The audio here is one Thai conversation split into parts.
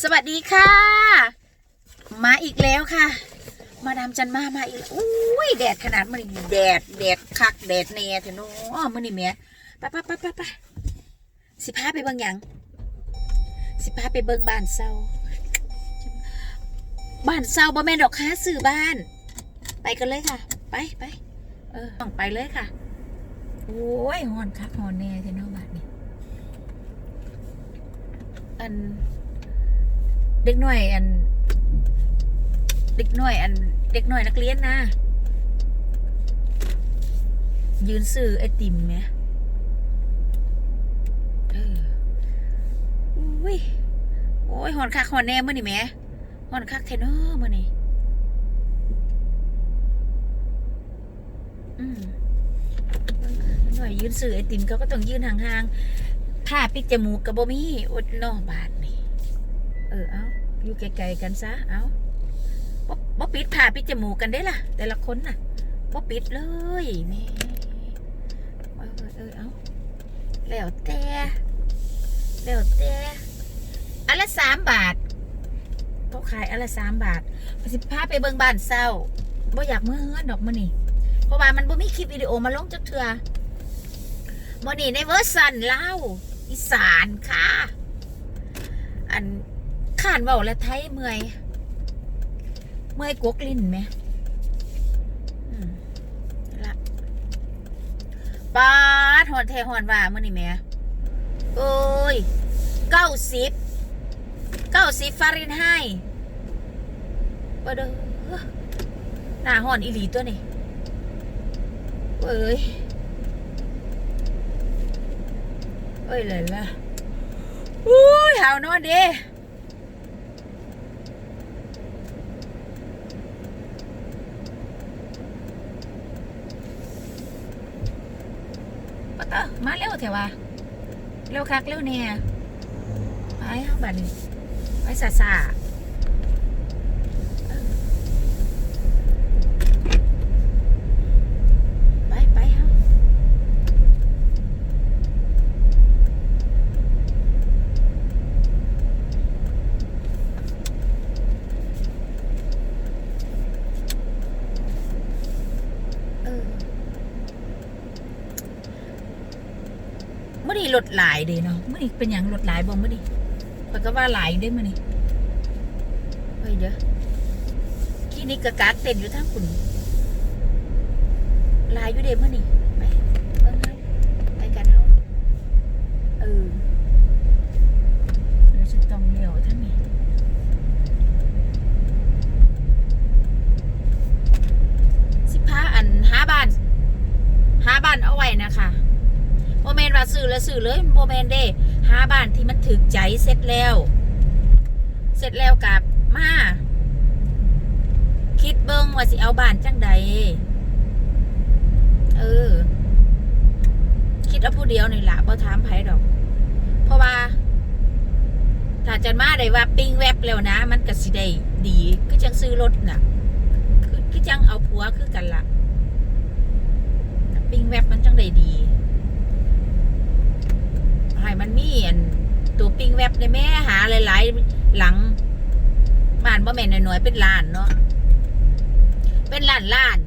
สวัสดีค่ะ มาอีกแล้วค่ะ มาดามจันมามาอีกอุ้ยแดดขนาดมันแดดแดดคักแดดแน่เถอะเนาะมันนี่แม่ไปไปไปไปไปสิพาไปเบิ่งหยังสิพาไปเบิ่งบ้านเศร้าบ้านเศร้าบ่แม่นดอกค้าสื่อบ้าน ไปกันเลยค่ะ ไปไปเออต้องไปเลยค่ะโอ้ยหอนคักหอนแน่เถอะเนาะบ้านนี้อัน เด็กหน่อยอัน เด็กหน่อยอัน เด็กหน่อยนักเรียนนะ ยืนซื้อไอติมไหมเอออุ้ยโอ้ยหอนคักหอนแน่มื่อนี่แหม่หอนคักเทนเนอร์เมื่อนี่หน่อยยืนซื้อไอติมเขาก็ต้องยืนห่างๆผ้าปิดจมูกกับบมี่อดนอบาท เออเอาอยู่ไกลๆกันซะเอาบ่บปิดผ่าปิดจมูกกันได้ล่ะ แต่ละคนน่ะบ่ปิดเลยแม่เออเออเอาแล้วแต่แล้วแต่อันละสามบาทเขาขายอันละสามบาทสิพาไปเบิงบ้านเศร้าบ่อยากเมื่อเฮือนดอกมื้อนี่เพราะว่ามันบ่มีคลิปวิดีโอมาลงจักเทือมื้อนี้ในเวอร์ชันเล่าอีสานค่ะ ขานเบาและไทยเมื่อย เมื่อยกวกลิ้นไหมอืมละปาดหอนเทหอนว่ามื่อนี่แม่โอ้ยเก้าสิบเก้าสิบฟาเรนไฮต์บ่เด้อหน้าหอนอีหลีตัวนี่เอ้ยเอ้ยเลยล่ะอุ้ยหาวนอนเด้ ปะเตอมา เถอะวะเร็วคักเร็วเนี่ยไปเฮาบัดนี้ไปซาซาไปไปเฮาเออ มื่อนี้รถหลายเด้เนาะมื่อนี้เป็นอย่างลดหลายบ่มื่อนี้ข้อยก็ว่าหลายได้มื่อนี้เฮ้ยเด้อที่นี่กะกากเต้นอยู่ทั้งคุณหลายอยู่เด้มื่อนี้ไปเออไปกันเฮาเออเดี๋ยวฉันต้องเลี้ยวทางนี้สิพาอันหาบ้านหาบ้านเอาไว้นะคะ โมเมนว่า ซื้อเลยโมเมนเด้หาบ้านที่มันถึกใจเสร็จแล้ว เสร็จแล้วกับมาคิดเบิ้งว่าสิเอาบ้านจังใดเออ คิดเอาผู้เดียวนี่ละบ่ถามไผดอก เพราะว่า ถ้าจะมาได้ว่าปิ้งแวบแล้วนะ มันก็สิได้ดีก็จังซื้อรถน่ะ คือจังเอาผัวคือกันละปิ้งแวบมันจังได้ดี ให้มันมีอันตัวปิ้งแวบในแม่หาหลายๆ หลังบ้านบ่แม่นน้อยๆเป็นล้านเนาะเป็นล้านล้าน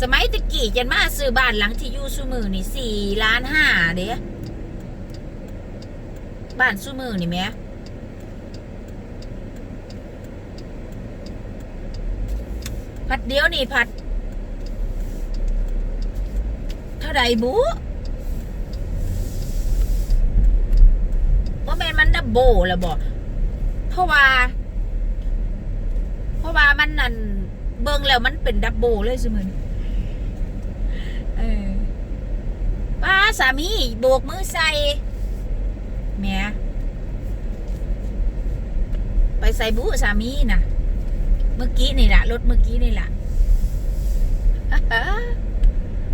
สมัยตะกี้จันมาซื้อบ้านหลังที่อยู่ซุมือนี่สี่ล้านห้าเด้บ้านซุมือนี่แม่พัดเดียวนี่พัด เท่าใดบุว่าแมนมันดับโบแล้วบอกเพราะว่า เพราะว่ามันนั่นเบิ่งแล้วมันเป็นดับโบเลยสิมึนเออป้าสามีโบกมือใส่แม่ไปใส่บุสามีน่ะเมื่อกี้นี่แหละรถเมื่อกี้นี่แหละ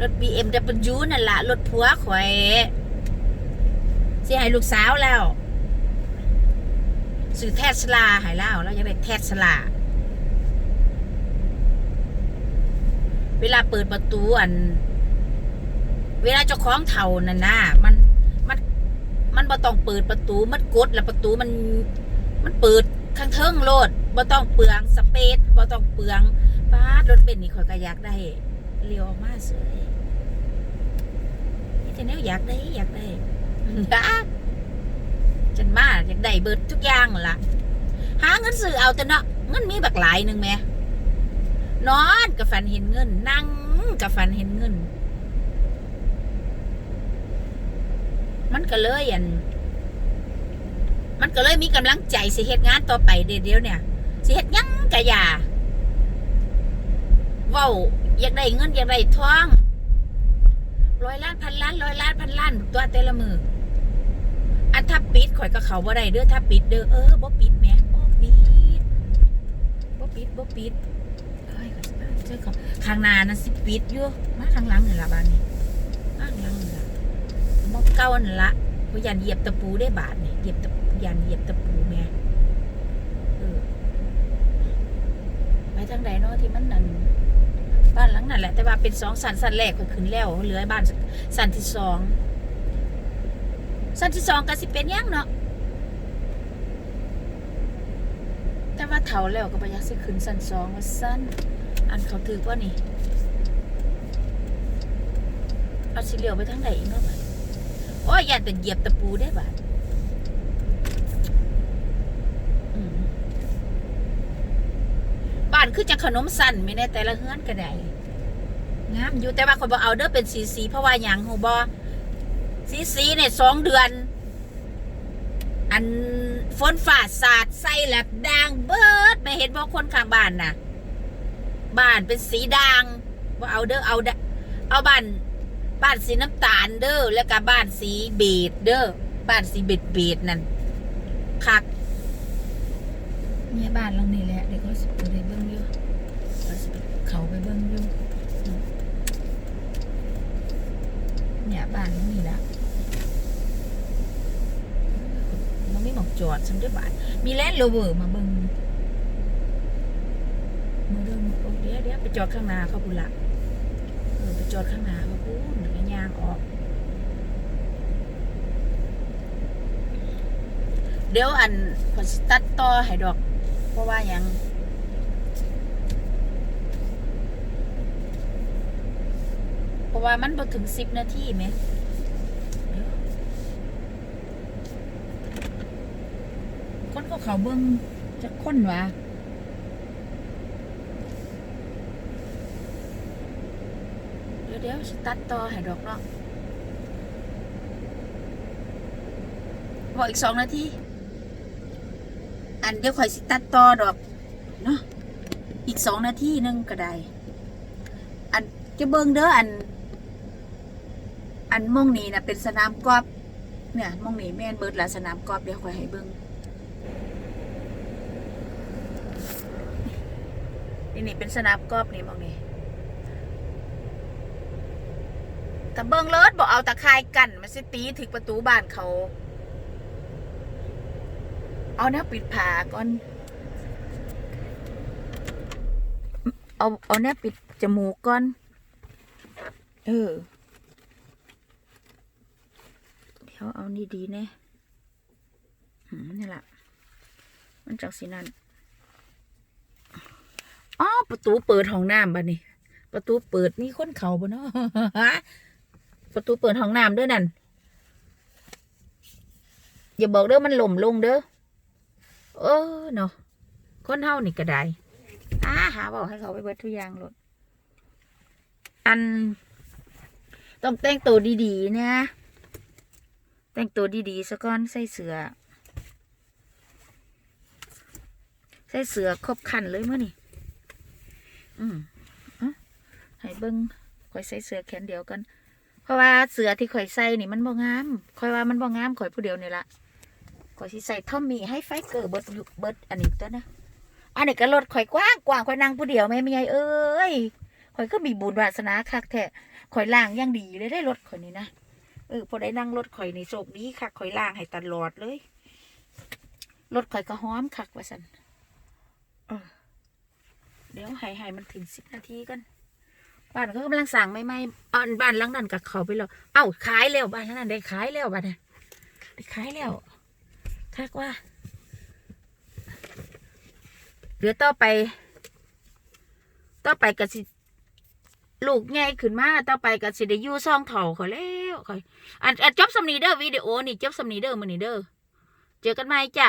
รถ BMW นั่นละรถผัวข่อยสิให้ลูกสาวแล้วซื้อเทสลาให้แล้วเราอยากได้เทสลาเวลาเปิดประตูอัน เวลาเจ้าของเท่านั่นนะมันมันมันบ่ต้องเปิดประตูมันกดแล้วประตูมันมันเปิดข้างเทิงโลดบ่ต้องเปลืองสเปซบ่ต้องเปลืองป้ารถเป็นนี่ข่อยก็อยากได้ เลี้ยวมาเสยนี่แต่แนวอยากได้อยากได้จันมาอยากได้เบิดทุกอย่างล่ะ หาเงินซื้อเอาแต่เนาะเงินมีบักหลายหนึ่งแหม่นอนกับฝันเห็นเงิน นั่งกับฝันเห็นเงิน มันก็เลยอัน มันก็เลยมีกำลังใจสิเฮ็ดงานต่อไปเดี๋ยวเนี่ยสิเฮ็ดยังกะยาเว้า อยากได้เงินอยากได้ทองร้อยล้านพันล้านร้อยล้านพันล้านตัวแต่ละมืออันถ้าปิดข่อยก็เขาบ่ได้เด้อถ้าปิดเด้อเออบ่ปิดแม่บ่ปิดบ่ปิดบ่ปิดเอ้ยก็สิมาเจอขาข้างหน้าน่ะสิปิดอยู่มาทางหลังนี่ล่ะบ้านนี้มาทางหลังนี่ล่ะบ่เก่านั่นละบ่ยันเหยียบตะปูได้บาดนี่เหยียบตะยันเหยียบตะปูแม่เออไปทางใดเนาะที่มันนั่น บ้านหลังนั่นแหละแต่ว่าเป็นสองสันสันแรกข่อยขึ้นแล้วเหลือบ้านสันที่สองสันที่สองก็สิเป็นยังเนาะแต่ว่าเถาแล้วก็บ่อยากสิขึ้นสันสองว่าสั้นอันเขาถือว่านี่เอาสิเหลียวไปทางไหนอีกเนาะบัดโอ้ยอย่าแต่เหยียบตะปูได้บาดอืม บ้านคือจะขนมสั้นไม่แน่แต่ละเฮือนก็ได้งามอยู่แต่ว่าคนบอกเอาเด้อเป็นสีสีเพราะว่าหยังหูบอสีสีเนี่ยสองเดือน อันฝนฝ่าสาดใส่แหลบด่างเบิดไม่เห็นบอกคนข้างบ้านน่ะ บ้านเป็นสีด่างว่าเอาเด้อเอาดะเอาบ้านบ้านสีน้ำตาลเด้อแล้วก็บ้านสีเบจเด้อบ้านสีเบจเบจนั่นคัก เนี่ยบ้านหลังนี้แหละเดี๋ยวเขาสิไปเบิ่งอยู่เขาสิไปเขาไปเบิ่งอยู่อืมเนี่ยบ้านหลังนี้ละมันไม่หมอกจอดฉันด้วยบาทมีแลนด์โรเวอร์มาเบิ่งมาเดิมโอ้เดี๋ยวเดี๋ยวไปจอดข้างหน้าเขาพุ่นละเออไปจอดข้างหน้าเขาพุ่นเดี๋ยวก็ย่างออกเดี๋ยวอันขอสิตัดต่อให้ดอกเพ ราะว่ายังเพราะว่ามันบ่ถึงสิบนาทีไหมคนก็เขาเบิ้งจะค้นวะเดี๋ยวเดี๋ยวสิตัดต่อให้ดอกเนาะบอกอีกสองนาที อันเดี๋ยวข่อยสิตัดต่อดอกเนาะอีกสองนาทีหนึงก็ได้ อันจะเบิ้งเด้ออัน อันมองนี้นะเป็นสนามกอล์ฟเนี่ยมองนี้แม่นเบิดละสนามกอล์ฟเดี๋ยวข่อยให้เบิ้งนี่นี่เป็นสนามกอล์ฟนี่มองนี่แต่เบิงเลิศบอกเอาตะคายกันมันสิตีถึงประตูบ้านเขา เอาแนวปิดผาก่อน เอาเอาแนวปิดจมูกก่อน เออ เดี๋ยวเอานี่ดีแน่หืมนี่แหละมันจากสีนั่นอ๋อประตูเปิดห้องน้ำบ้านี่ประตูเปิดมีคนเขาบ่เนาะประตูเปิดห้องน้ำด้วยนั่นอย่าบอกเด้อมันหล่มลงเด้อ เออเนาะคนเฮานี่ก็ได้อ่าหาบอกให้เขาไปเบิดทุกอย่างรถอัน ต้องแต่งตัวดีๆนะแต่งตัวดีๆซะก่อนใส่เสื้อใส่เสื้อครบคันเลยเมื่อนี่อืมเอ้าให้เบิ้งข่อยใส่เสื้อแขนเดียวกัน เพราะว่าเสื้อที่ข่อยใส่นี่มันบ่งามข่อยว่ามันบ่งามข่อยผู้เดียวนี่ละ ข่อยสิใส่ทอมมี่ให้ไฟเกอร์เบิดอยู่เบิดอันนี้ตัวนะอันนี้ก็รถข่อยกว้างกว้างข่อยนั่งผู้เดียวแม่ไม่ใหญ่เอ้ยข่อยก็มีบุญวาสนาคักแท้ข่อยล่างย่างดีเลยได้รถข่อยนี่นะเออพอได้นั่งรถข่อยในโชคดีคักข่อยล่างให้ตลอดเลยรถข่อยก็หอมคักว่าซั่นเออเดี๋ยวให้ให้มันถึงสิบนาทีกันบ้านเขากำลังสั่งไม่ไม่อ่อนบ้านหลังนั้นกับเขาไปแล้วเอ้าขายแล้วบ้านหลังนั้นได้ขายแล้วบ้านน่ะได้ขายแล้ว คักว่าเดี๋ยวต่อไป ต่อไปก็สิลูกใหญ่ขึ้นมา ต่อไปก็สิได้ยู่ซ่องเถ่าเขาแล้วเขาอันอันจบสำนีเดอร์วิดีโอนี่จบสำนีเดอร์มือนี่เดอร์เจอกันไหมจ้ะ